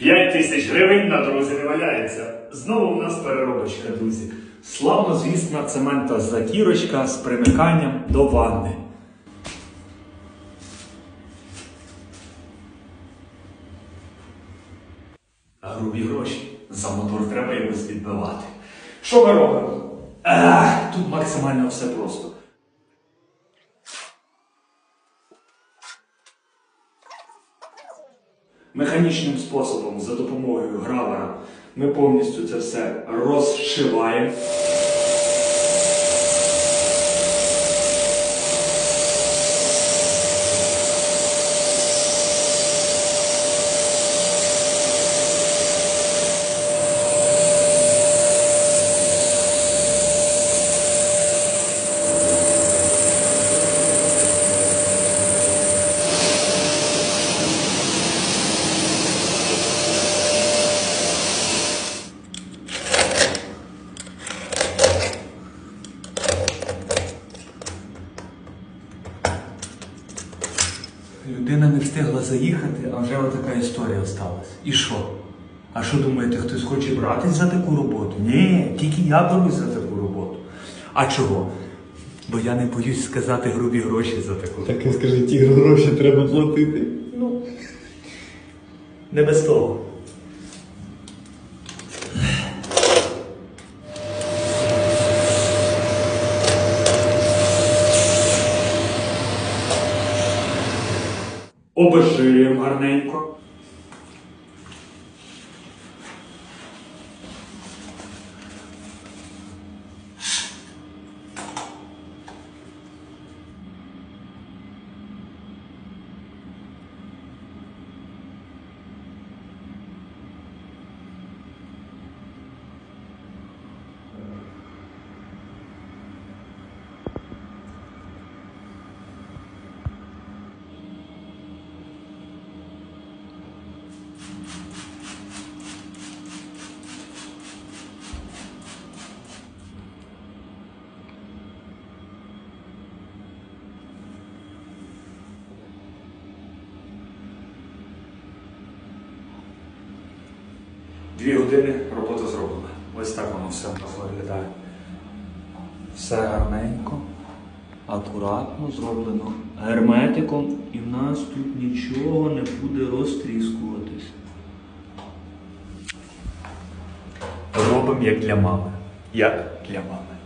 5 тисяч гривень на дорозі не валяється. Знову в нас переробочка, друзі. Славно, звісна цемента закірочка з примиканням до ванни. Грубі гроші. За мотор треба якось відбивати. Що ми робимо? Ах, тут максимально все просто. Механічним способом за допомогою гравера ми повністю це все розшиваємо. Людина не встигла заїхати, а вже отака історія сталася. І що? А що думаєте, хтось хоче братись за таку роботу? Ні, тільки я берусь за таку роботу. А чого? Бо я не боюсь сказати грубі гроші за таку. Так і скажи, ті гроші треба платити. Ну, не без того. Обезжирюємо гарненько. Дві години робота зроблена. Ось так воно все виглядає. Все гарненько, акуратно зроблено герметиком, і в нас тут нічого не буде розтріскуватись. Робимо як для мами. Як для мами.